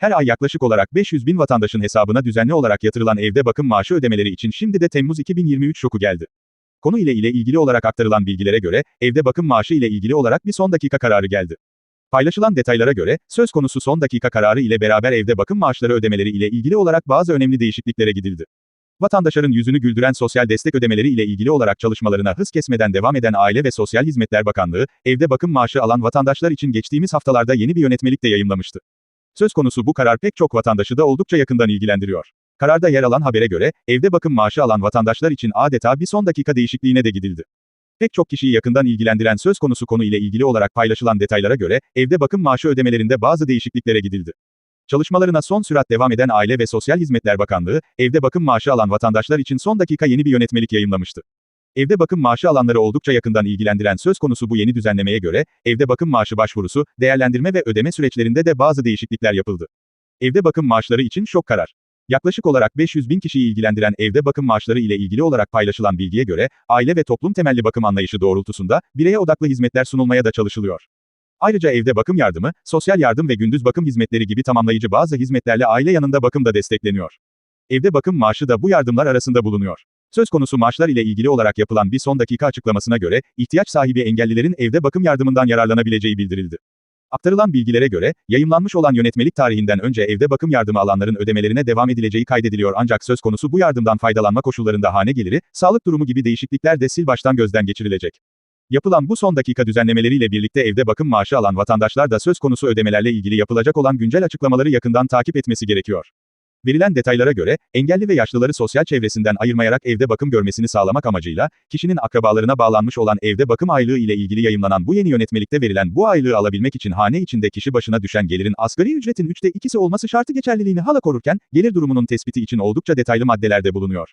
Her ay yaklaşık olarak 500 bin vatandaşın hesabına düzenli olarak yatırılan evde bakım maaşı ödemeleri için şimdi de Temmuz 2023 şoku geldi. Konu ile ile ilgili olarak aktarılan bilgilere göre, evde bakım maaşı ile ilgili olarak bir son dakika kararı geldi. Paylaşılan detaylara göre, söz konusu son dakika kararı ile beraber evde bakım maaşları ödemeleri ile ilgili olarak bazı önemli değişikliklere gidildi. Vatandaşların yüzünü güldüren sosyal destek ödemeleri ile ilgili olarak çalışmalarına hız kesmeden devam eden Aile ve Sosyal Hizmetler Bakanlığı, evde bakım maaşı alan vatandaşlar için geçtiğimiz haftalarda yeni bir yönetmelik de yayımlamıştı. Söz konusu bu karar pek çok vatandaşı da oldukça yakından ilgilendiriyor. Kararda yer alan habere göre, evde bakım maaşı alan vatandaşlar için adeta bir son dakika değişikliğine de gidildi. Pek çok kişiyi yakından ilgilendiren söz konusu konu ile ilgili olarak paylaşılan detaylara göre, evde bakım maaşı ödemelerinde bazı değişikliklere gidildi. Çalışmalarına son sürat devam eden Aile ve Sosyal Hizmetler Bakanlığı, evde bakım maaşı alan vatandaşlar için son dakika yeni bir yönetmelik yayımlamıştı. Evde bakım maaşı alanları oldukça yakından ilgilendiren söz konusu bu yeni düzenlemeye göre, evde bakım maaşı başvurusu, değerlendirme ve ödeme süreçlerinde de bazı değişiklikler yapıldı. Evde bakım maaşları için şok karar. Yaklaşık olarak 500 bin kişiyi ilgilendiren evde bakım maaşları ile ilgili olarak paylaşılan bilgiye göre, aile ve toplum temelli bakım anlayışı doğrultusunda, bireye odaklı hizmetler sunulmaya da çalışılıyor. Ayrıca evde bakım yardımı, sosyal yardım ve gündüz bakım hizmetleri gibi tamamlayıcı bazı hizmetlerle aile yanında bakım da destekleniyor. Evde bakım maaşı da bu yardımlar arasında bulunuyor. Söz konusu maaşlar ile ilgili olarak yapılan bir son dakika açıklamasına göre, ihtiyaç sahibi engellilerin evde bakım yardımından yararlanabileceği bildirildi. Aktarılan bilgilere göre, yayımlanmış olan yönetmelik tarihinden önce evde bakım yardımı alanların ödemelerine devam edileceği kaydediliyor ancak söz konusu bu yardımdan faydalanma koşullarında hane geliri, sağlık durumu gibi değişiklikler de sil baştan gözden geçirilecek. Yapılan bu son dakika düzenlemeleriyle birlikte evde bakım maaşı alan vatandaşlar da söz konusu ödemelerle ilgili yapılacak olan güncel açıklamaları yakından takip etmesi gerekiyor. Verilen detaylara göre, engelli ve yaşlıları sosyal çevresinden ayırmayarak evde bakım görmesini sağlamak amacıyla, kişinin akrabalarına bağlanmış olan evde bakım aylığı ile ilgili yayımlanan bu yeni yönetmelikte verilen bu aylığı alabilmek için hane içinde kişi başına düşen gelirin asgari ücretin üçte ikisi olması şartı geçerliliğini hala korurken, gelir durumunun tespiti için oldukça detaylı maddelerde bulunuyor.